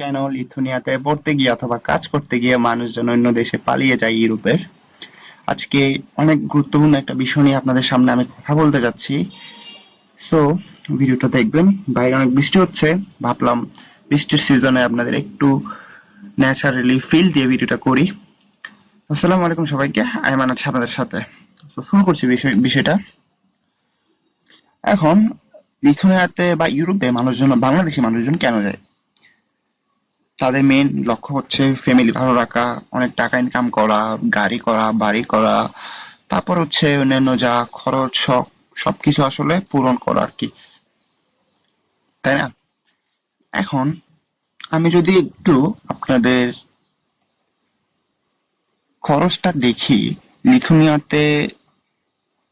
কেন লিথুনিয়াতে পড়তে গিয়ে অথবা কাজ করতে গিয়ে মানুষজন অন্য দেশে পালিয়ে যায় ইউরোপের? আজকে অনেক গুরুত্বপূর্ণ একটা বিষয় নিয়ে আপনাদের সামনে আমি কথা বলতে যাচ্ছি। সো ভিডিওটা দেখবেন। বাইরে অনেক বৃষ্টি হচ্ছে। ভাবলাম বৃষ্টির সিজনে আপনাদের একটু ন্যাচারালি ফিল দিয়ে ভিডিওটা করি। আসসালামু আলাইকুম সবাইকে। আইমান আছে আপনাদের সাথে। তো শুরু করছি বিষয় বিষয়টা। এখন লিথুনিয়াতে বা ইউরোপে মানুষজন বাংলাদেশি মানুষজন কেন যায়? তাদের মেন লক্ষ্য হচ্ছে ফ্যামিলি ভালো রাখা, অনেক টাকা ইনকাম করা, গাড়ি করা, বাড়ি করা, তারপর হচ্ছে অন্যান্য যা খরচ, সব, সবকিছু আসলে পূরণ করা আর কি। তাই না? এখন আমি যদি একটু আপনাদের খরচটা দেখি লিথুনিয়াতে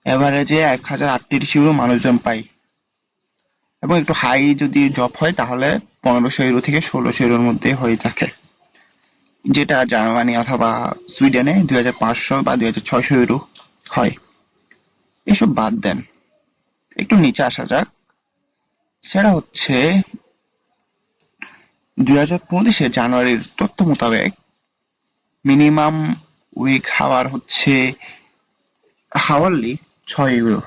এভারেজে এক হাজার আটত্রিশ ইউরো মানুষজন পায়। এবং একটু হাই যদি জব হয়, তাহলে পনেরোশো ইউরো থেকে ষোলোশো ইউরোর মধ্যে হয়ে থাকে। যেটা জার্মানি অথবা সুইডেনে দুই হাজার পাঁচশো বা দুই হাজার ছয়শো ইউরো হয়। এসব বাদ দেন। একটু নিচে আসা যাক। সেটা হচ্ছে দুই হাজার পঁচিশে জানুয়ারির তথ্য মোতাবেক মিনিমাম উইক হাওয়ার হচ্ছে হাওয়ারলি ছয় ইউরো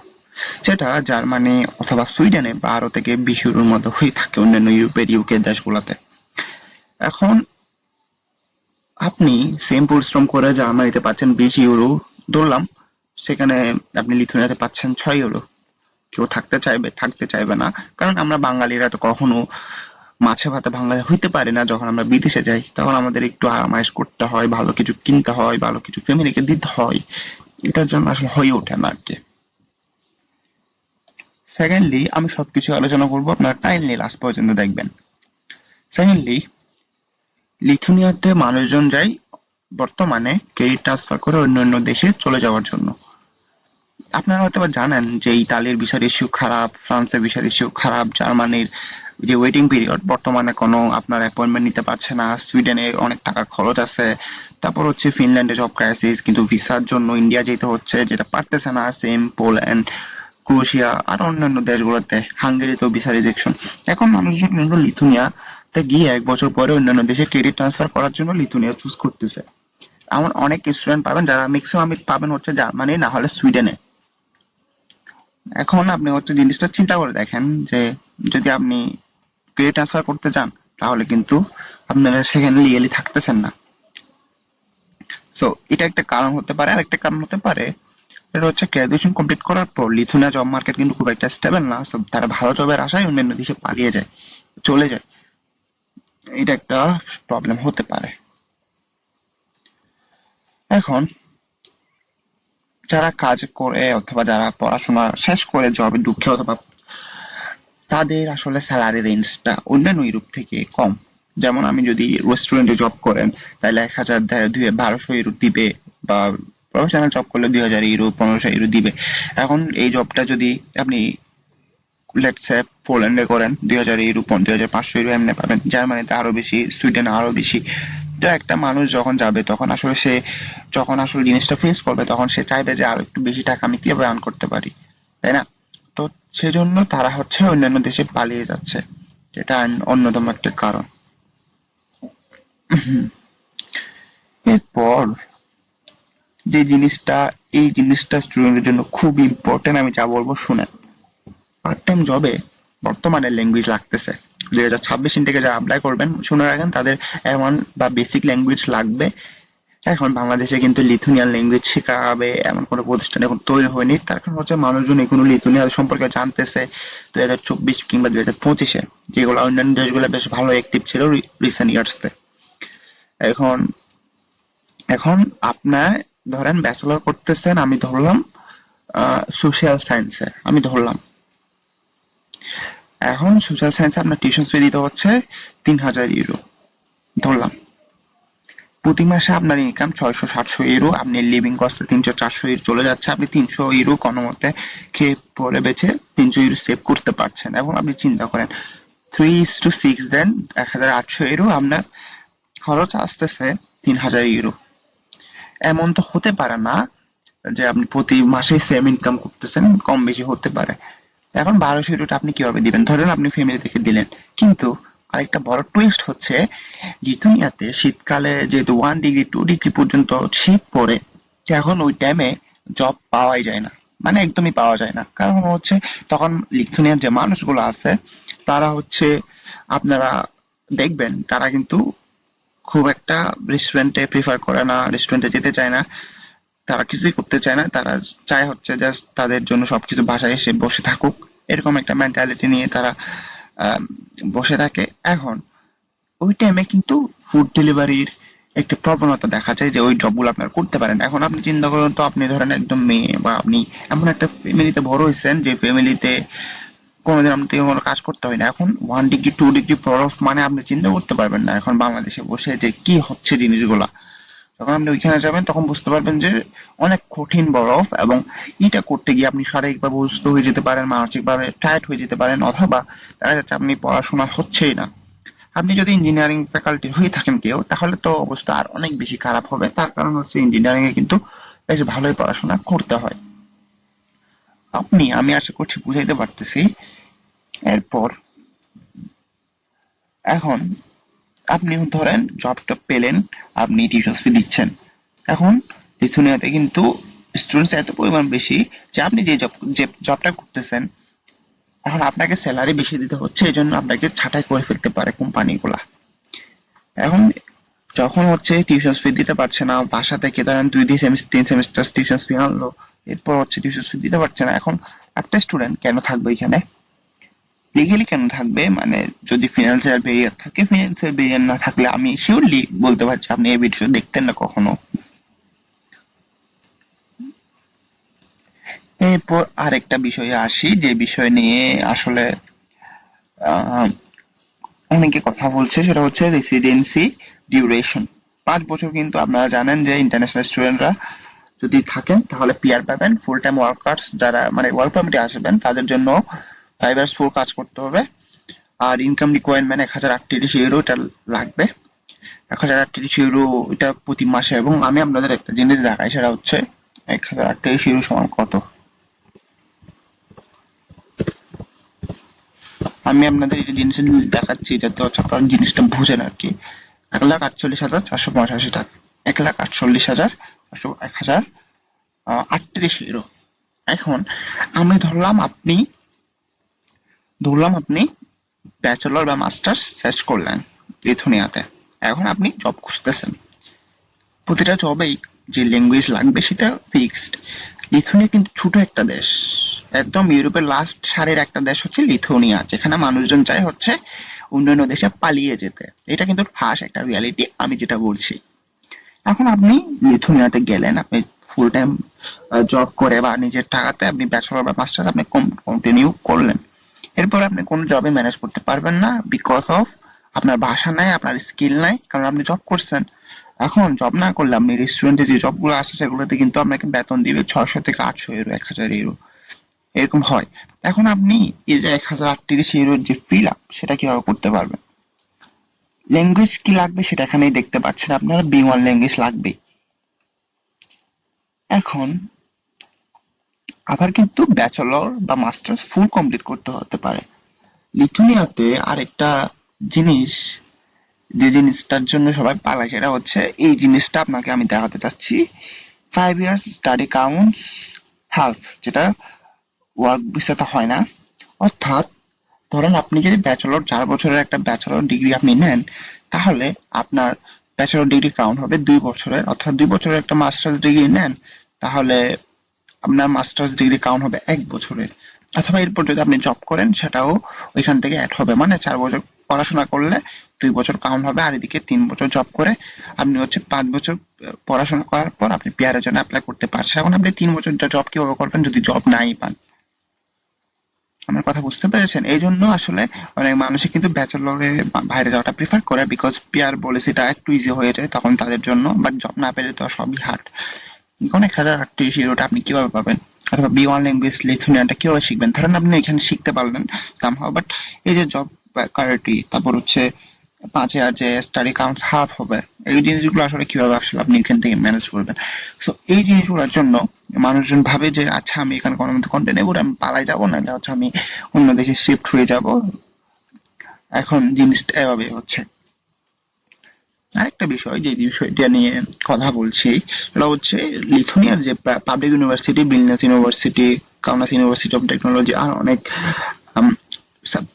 যেটা জার্মানি অথবা সুইডেনে বারো থেকে বিশ ইউরোর মতো হয়ে থাকে অন্যান্য ইউরোপের ইউকে দেশগুলোতে। এখন আপনি সেম পরিশ্রম করে জার্মানিতে পাচ্ছেন বিশ ইউরো ধরলাম, সেখানে আপনি লিথুনিয়াতে পাচ্ছেন ছয় ইউরো। কেউ থাকতে চাইবে থাকতে চাইবে না। কারণ আমরা বাঙালিরা তো কখনো মাছে ভাতে বাঙালি হইতে পারি না, যখন আমরা বিদেশে যাই, তখন আমাদের একটু আরামাইশ করতে হয়, ভালো কিছু কিনতে হয়, ভালো কিছু ফ্যামিলিকে দিতে হয়। এটার জন্য আসলে হয়ে ওঠে না আর কি। সেকেন্ডলি আমি সবকিছু আলোচনা করব আপনারা কাইন্ডলি লাস্ট পর্যন্ত দেখবেন। সেকেন্ডলি লিথুনিয়াতে মানুষজন যায় বর্তমানে ক্রেডিট ট্রান্সফার করে অন্য অন্য দেশে চলে যাওয়ার জন্য। আপনারা হয়তো জানেন যে ইতালির ভিসার ইস্যু খারাপ, ফ্রান্সের ভিসার ইস্যু খারাপ, জার্মানির যে ওয়েটিং পিরিয়ড বর্তমানে কোনো আপনার অ্যাপয়েন্টমেন্ট নিতে পারছে না, সুইডেনে অনেক টাকা খরচ আছে, তারপর হচ্ছে ফিনল্যান্ডে জব ক্রাইসিস কিন্তু ভিসার জন্য ইন্ডিয়া যেতে হচ্ছে, যেটা পারতেছে না সেম পোল্যান্ড ক্রোয়েশিয়া আর অন্যান্য দেশগুলোতে হাঙ্গেরিতেও ভিসা রিজেকশন এখন মানুষজন কিন্তু লিথুনিয়াতে গিয়ে এক বছর পরে অন্যান্য দেশে ক্রেডিট ট্রান্সফার করার জন্য লিথুনিয়া চুজ করতেছে। এমন অনেক স্টুডেন্ট পাবেন যারা ম্যাক্সিমাম পাবেন হচ্ছে জার্মানি, না হলে সুইডেনে। এখন আপনি হচ্ছে জিনিসটা চিন্তা করে দেখেন যে, যদি আপনি ক্রেডিট ট্রান্সফার করতে চান, তাহলে কিন্তু আপনারা সেখানে লিগেলি থাকতেছেন না। সো এটা একটা কারণ হতে পারে। আর একটা কারণ হতে পারে এটা হচ্ছে গ্রাজুয়েশন কমপ্লিট করার পর লিথুনিয়া জব মার্কেট কিন্তু খুব একটা স্টেবল না। তারা ভালো জবের আশায় অন্যান্য দেশে পালিয়ে যায়, চলে যায়। এটা একটা প্রবলেম হতে পারে। এখন যারা কাজ করে অথবা যারা পড়াশোনা শেষ করে জবে ঢুকে অথবা তাদের আসলে স্যালারি রেঞ্জটা অন্যান্য ইউরোপ থেকে কম। যেমন আমি যদি রেস্টুরেন্টে জব করেন, তাহলে এক হাজার দুই বারোশো ইউরো দিবে বা প্রফেশনাল জব করলে দুই হাজার ইউরো পনেরোশো ইউরো দিবে। এখন এই জবটা যদি আপনি লেটসে পোল্যান্ডে করেন, দুই হাজার ইউরো দুই হাজার পাঁচশো ইউরো এমনি পাবেন। জার্মানিতে আরও বেশি সুইডেনে আরও বেশি। তো একটা মানুষ যখন যাবে, তখন আসলে সে, যখন আসলে জিনিসটা ফেস করবে, তখন সে চাইবে যে আরও একটু বেশি টাকা আমি কীভাবে আর্ন করতে পারি, তাই না? তো সেজন্য তারা হচ্ছে অন্যান্য দেশে পালিয়ে যাচ্ছে। এটা অন্যতম একটা কারণ। এরপর যে জিনিসটা, এই জিনিসটা স্টুডেন্টের জন্য খুব ইম্পর্টেন্ট আমি যা বলব শুনেন। পার্ট টাইম জবে বর্তমানে ল্যাঙ্গুয়েজ লাগতেছে। দুই হাজার ছাব্বিশ থেকে যারা অ্যাপ্লাই করবেন, শুনে রাখেন, তাদের এমন বা বেসিক ল্যাঙ্গুয়েজ লাগবে। এখন বাংলাদেশে কিন্তু লিথুনিয়ান ল্যাঙ্গুয়েজ শেখাবে, এমন কোনো প্রতিষ্ঠান এখন তৈরি হয়নি। তার কারণ হচ্ছে মানুষজন এগুলো লিথুনিয়া সম্পর্কে জানতেছে। দুই হাজার চব্বিশ কিংবা দুই হাজার পঁচিশে যেগুলো অন্যান্য দেশগুলো বেশ ভালো অ্যাক্টিভ ছিল রিসেন্ট ইয়ার্সে এখন এখন আপনার ধরেন ব্যাচেলর করতেছেন, আমি ধরলাম সোশ্যাল সায়েন্সে আমি ধরলাম। এখন সোশ্যাল সায়েন্সে আপনার টিউশন ফি দিতে হচ্ছে তিন হাজার ইউরো ধরলাম। প্রতি মাসে আপনার ইনকাম ছয়শো, সাতশো ইউরো আপনি লিভিং কস্টে তিনশো, চারশো ইউরো চলে যাচ্ছে, আপনি তিনশো ইউরো কোনো মতে খেয়ে, পরে বেছে তিনশো ইউরো সেভ করতে পারছেন। এবং আপনি চিন্তা করেন three is to six then এক হাজার আটশো ইউরো আপনার খরচ আসতেছে তিন হাজার ইউরো এমন তো হতে পারে না যে আপনি প্রতি মাসে সেম ইনকাম করতেছেন, কম বেশি হতে পারে। এখন বারোশো ইউরোটা আপনি কীভাবে দিবেন? ধরেন আপনি ফ্যামিলি থেকে দিলেন। কিন্তু আরেকটা বড় টুইস্ট হচ্ছে, লিথুনিয়াতে শীতকালে যেহেতু ওয়ান ডিগ্রি টু ডিগ্রি পর্যন্ত শীত পড়ে এখন ওই টাইমে জব পাওয়াই যায় না। মানে একদমই পাওয়া যায় না। কারণ হচ্ছে তখন লিথুনিয়ার যে মানুষগুলো আছে, তারা হচ্ছে আপনারা দেখবেন, তারা কিন্তু খুব একটা রেস্টুরেন্টে প্রিফার করে না রেস্টুরেন্টে যেতে চায় না। তারা কিছুই করতে চায় না, তারা চায় হচ্ছে জাস্ট তাদের জন্য সবকিছু বাসায় এসে বসে থাকুক। এরকম একটা মেন্টালিটি নিয়ে তারা বসে থাকে। এখন, ওই টাইমে কিন্তু ফুড ডেলিভারির একটা প্রবণতা দেখা যায় যে ওই জবগুলো আপনার করতে পারেন। এখন আপনি চিন্তা করুন তো, আপনি ধরেন একদম মেয়ে বা আপনি এমন একটা ফ্যামিলিতে বড় হয়েছেন যে ফ্যামিলিতে কোনোদিন আপনাকে কোনো কাজ করতে হয় না। এখন ওয়ান ডিগ্রি টু ডিগ্রি বরফ মানে আপনি চিন্তা করতে পারবেন না। এখন বাংলাদেশে বসে যে কি হচ্ছে জিনিসগুলা, যখন আপনি ওইখানে যাবেন তখন বুঝতে পারবেন যে অনেক কঠিন বরফ এবং এটা করতে গিয়ে আপনি শারীরিকভাবে অসুস্থ হয়ে যেতে পারেন, মানসিকভাবে টায়ার্ড হয়ে যেতে পারেন অথবা দেখা যাচ্ছে আপনি পড়াশোনা হচ্ছেই না। আপনি যদি ইঞ্জিনিয়ারিং ফ্যাকাল্টি হয়ে থাকেন কেউ, তাহলে তো অবস্থা আর অনেক বেশি খারাপ হবে। তার কারণ হচ্ছে ইঞ্জিনিয়ারিং এ কিন্তু বেশ ভালোই পড়াশোনা করতে হয়। আপনি, আমি আশা করছি বুঝাইতে পারতেছি। এরপর, এখন আপনি ধরেন জবটা পেলেন, আপনি টিউশন ফি দিচ্ছেন। এখন লিথুনিয়াতে কিন্তু স্টুডেন্টস এত পরিমাণ বেশি যে আপনি যে জব যে জবটা করতেছেন, এখন আপনাকে স্যালারি বেশি দিতে হচ্ছে, এই জন্য আপনাকে ছাঁটাই করে ফেলতে পারে কোম্পানিগুলা। এখন যখন হচ্ছে টিউশন ফি দিতে পারছে না, বাসা থেকে ধরেন দুই দুই সেমিস্টার তিন সেমিস্টার টিউশন ফি আনলো এরপর হচ্ছে টিউশন দিতে পারছে না। এখন একটা স্টুডেন্ট কেন থাকবে এখানে? লিগেলি কেন থাকবে? মানে যদি ফিনান্সিয়াল ব্যারিয়ার থাকে ফিনান্সিয়াল ব্যারিয়ার না থাকলে আমি শিওরলি বলতে পারছি, আপনি এই ভিডিও দেখতেন না কখনো। এরপর আরেকটা বিষয়ে আসি, যে বিষয় নিয়ে আসলে অনেকে কথা বলছে, সেটা হচ্ছে রেসিডেন্সি ডিউরেশন পাঁচ বছর কিন্তু আপনারা জানেন যে ইন্টারন্যাশনাল স্টুডেন্টরা যদি থাকেন, তাহলে পিআর পাবেন। ফুল টাইম ওয়ার্কার্স যারা মানে ওয়ার্ক পারমিটে আসবেন, তাদের জন্য ইয়ার্স ফোর কাজ করতে হবে। আর ইনকাম রিকোয়ারমেন্ট এক হাজার আটত্রিশ ইউরো এটা লাগবে। এক হাজার আটত্রিশ ইউরো এটা প্রতি মাসে এবং আমি আপনাদের একটা জিনিস দেখাই, সেটা হচ্ছে এক হাজার আটত্রিশ ইউরো সমান কত? আমি আপনাদের এই যে জিনিস দেখাচ্ছি যাতে হচ্ছে আপনারা জিনিসটা বুঝেন আর কি। এক লাখ আটচল্লিশ হাজার চারশো পঁচাশি টাকা। এক লাখ আটচল্লিশ হাজার এক হাজার আটত্রিশ ইউরো এখন আমি ধরলাম আপনি ধরলাম আপনি ব্যাচেলর বা মাস্টার্স শেষ করলেন লিথুনিয়াতে। এখন আপনি জব খুঁজতেছেন। প্রতিটা জবেই যে ল্যাঙ্গুয়েজ লাগবে সেটা ফিক্সড লিথুনিয়া কিন্তু ছোট একটা দেশ। একদম ইউরোপের লাস্ট সারের একটা দেশ হচ্ছে লিথুনিয়া, যেখানে মানুষজন চায় হচ্ছে অন্যান্য দেশে পালিয়ে যেতে। এটা কিন্তু ফাঁস একটা রিয়ালিটি আমি যেটা বলছি। এখন আপনি লিথুনিয়াতে গেলেন, আপনি ফুল টাইম জব করে বা নিজের টাকাতে আপনি ব্যাচেলর বা মাস্টার্স আপনি কন্টিনিউ করলেন। এরপর আপনি কোনো জবে ম্যানেজ করতে পারবেন না বিকজ অফ আপনার ভাষা নাই, আপনার স্কিল নাই, কারণ আপনি জব করছেন। এখন জব না করলে আপনি রেস্টুরেন্টে যে জবগুলো আছে, সেগুলোতে কিন্তু আপনাকে বেতন দিবে ছয়শো থেকে আটশো ইউরো এক হাজার ইউরো এরকম হয়। এখন আপনি এই যে এক হাজার আটত্রিশ ইউরোর যে ফিল আপ সেটা কীভাবে করতে পারবেন? ল্যাঙ্গুয়েজ কি লাগবে সেটা এখানেই দেখতে পাচ্ছেন। আপনার বি ওয়ান ল্যাঙ্গুয়েজ লাগবে। এখন আবার কিন্তু ব্যাচেলর বা মাস্টার্স ফুল কমপ্লিট করতে হতে পারে। লিথুনিয়াতে আরেকটা জিনিস, যে জিনিসটার জন্য সবাই পালায়, সেটা হচ্ছে এই জিনিসটা আপনাকে আমি দেখাতে চাচ্ছি। Five years study count half যেটা ওয়ার্ক ভিসাতে হয় না। অর্থাৎ ধরেন আপনি যদি ব্যাচেলর চার বছরের একটা ব্যাচেলর ডিগ্রি আপনি নেন, তাহলে আপনার ব্যাচেলর ডিগ্রি কাউন্ট হবে দুই বছরের। অর্থাৎ দুই বছরের একটা মাস্টার্স ডিগ্রি নেন, তাহলে আপনার মাস্টার্স ডিগ্রি কাউন্ট হবে এক বছরের। অথবা এরপর যদি আপনি জব করেন, সেটাও ওইখান থেকে অ্যাড হবে। মানে চার বছর পড়াশোনা করলে দুই বছর কাউন্ট হবে, আর এদিকে তিন বছর জব করে আপনি হচ্ছে পাঁচ বছর পড়াশোনা করার পর আপনি পিয়ারের জন্য অ্যাপ্লাই করতে পারছেন। এখন আপনি তিন বছর জব কীভাবে করবেন, যদি জব নাই পান। আমার কথা বুঝতে পেরেছেন। এই জন্য আসলে অনেক মানুষই কিন্তু ব্যাচেলরে বাইরে যাওয়াটা প্রিফার করে বিকজ পিয়ার পলিসিটা একটু ইজি হয়ে যায় তখন তাদের জন্য বাট জব না পেলে তো সবই হার্ড এক হাজার আটত্রিশ ইউরোটা আপনি কীভাবে পাবেন? অথবা বি ওয়ান ল্যাঙ্গুয়েজ লিথুনিয়ানটা কীভাবে শিখবেন? ধরেন আপনি এখানে শিখতে পারলেন সামহাও বাট এই যে জব ভ্যাকারিটি তারপর হচ্ছে পাঁচ হাজার যে স্টাডি কাউন্ট হাফ হবে এই জিনিসগুলো আসলে কীভাবে আসলে আপনি এখান থেকে ম্যানেজ করবেন? সো এই জিনিসগুলোর জন্য মানুষজন ভাবে যে আচ্ছা আমি এখানে কোনো মতো কন্টেন্ট করে আমি পালাই যাব না হচ্ছে আমি অন্য দেশে শিফট হয়ে যাব। এখন জিনিসটা এভাবে হচ্ছে। আরেকটা বিষয়, যে বিষয়টা নিয়ে কথা বলছি, সেটা হচ্ছে লিথুনিয়ার যে public university Vilnius university Kaunas university of technology আর অনেক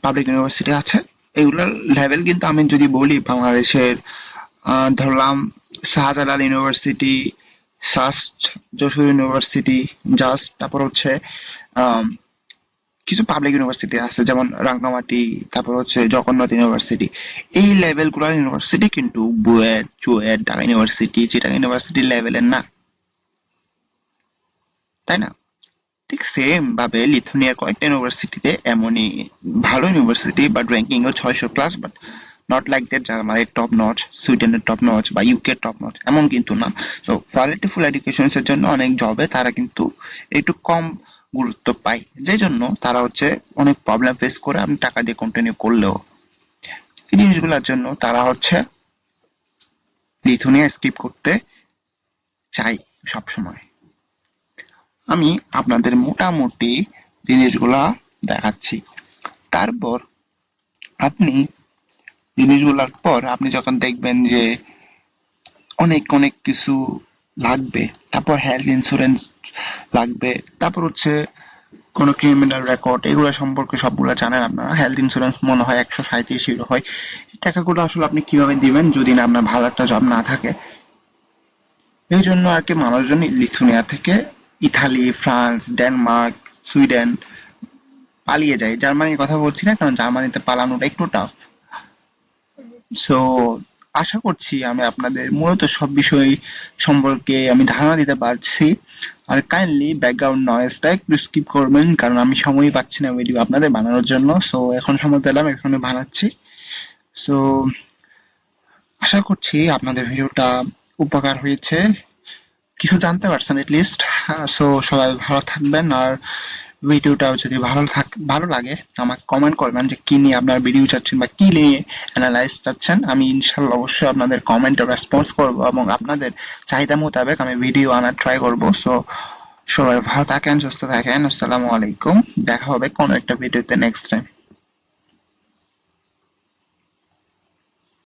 পাবলিক ইউনিভার্সিটি আছে। এগুলোর লেভেল কিন্তু আমি যদি বলি, বাংলাদেশের ধরলাম Shahjalal university SUST Jessore university JUST তারপর হচ্ছে কিছু পাবলিক ইউনিভার্সিটি আছে, যেমন রাঙ্গামাটি, তারপর হচ্ছে জগন্নাথ ইউনিভার্সিটি এই লেভেলগুলোর ইউনিভার্সিটি কিন্তু BUET, CUET, Dhaka university Chittagong university লেভেলের না। তাই না? ঠিক সেম ভাবে লিথুনিয়ার কয়েকটা ইউনিভার্সিটিতে এমনই ভালো ইউনিভার্সিটি বাট র্যাঙ্কিং ও ছয়শো plus but not like that জার্মানির টপ নচ সুইডেনের টপ নচ বা ইউকে টপ নচ এমন কিন্তু না। তো কোয়ালিটিফুল এডুকেশনস এর জন্য অনেক জবে তারা কিন্তু একটু কম গুরুত্ব পায়। যে জন্য তারা হচ্ছে অনেক প্রবলেম ফেস করে আমি টাকা দিয়ে কন্টিনিউ করলেও। এই জিনিসগুলোর জন্য তারা হচ্ছে লিথুনিয়া স্কিপ করতে চাই সবসময়। আমি আপনাদের মোটামুটি জিনিসগুলা দেখাচ্ছি। তারপর আপনি জিনিসগুলোর পর আপনি যখন দেখবেন যে অনেক অনেক কিছু লাগবে, তারপর হেলথ ইন্স্যুরেন্স লাগবে, তারপর হচ্ছে কোনো ক্রিমিনাল রেকর্ড এগুলো সম্পর্কে সবগুলো জানেন আপনারা। হেলথ ইন্স্যুরেন্স মনে হয় একশো সাঁত্রিশ ইউরো হয়। টাকাগুলো আসলে আপনি কীভাবে দিবেন যদি না আপনার ভালো একটা জব না থাকে? এই জন্য আর কি মানুষজন লিথুনিয়া থেকে ইতালি, ফ্রান্স, ডেনমার্ক, সুইডেন পালিয়ে যায়। জার্মানির কথা বলছি না, কারণ জার্মানিতে পালানোটা একটু টাফ সো আশা করছি আমি আপনাদের মূলত সব বিষয় সম্পর্কে আমি ধারণা দিতে পারছি। আর কাইন্ডলি ব্যাকগ্রাউন্ড নয়েজটা একটু স্কিপ করবেন, কারণ আমি সময়ই পাচ্ছি না ভিডিও আপনাদের বানানোর জন্য। সো এখন সময় পেলাম, এখানে বানাচ্ছি। সো আশা করছি আপনাদের ভিডিওটা উপকার হয়েছে। কিছু জানতে পারছেন এটলিস্ট সো সবাই ভালো থাকবেন। আর ভিডিওটা যদি ভালো থাক ভালো লাগে, আমাকে কমেন্ট করবেন যে কি নিয়ে আপনার ভিডিও চাচ্ছেন বা কি নিয়ে অ্যানালাইজ চাচ্ছেন। আমি ইনশাল্লাহ অবশ্যই আপনাদের কমেন্ট রেসপন্স করব এবং আপনাদের চাহিদা মোতাবেক আমি ভিডিও আনার ট্রাই করব। সো সবাই ভালো থাকেন, সুস্থ থাকেন। আসসালামু আলাইকুম। দেখা হবে কোনো একটা ভিডিওতে নেক্সট টাইম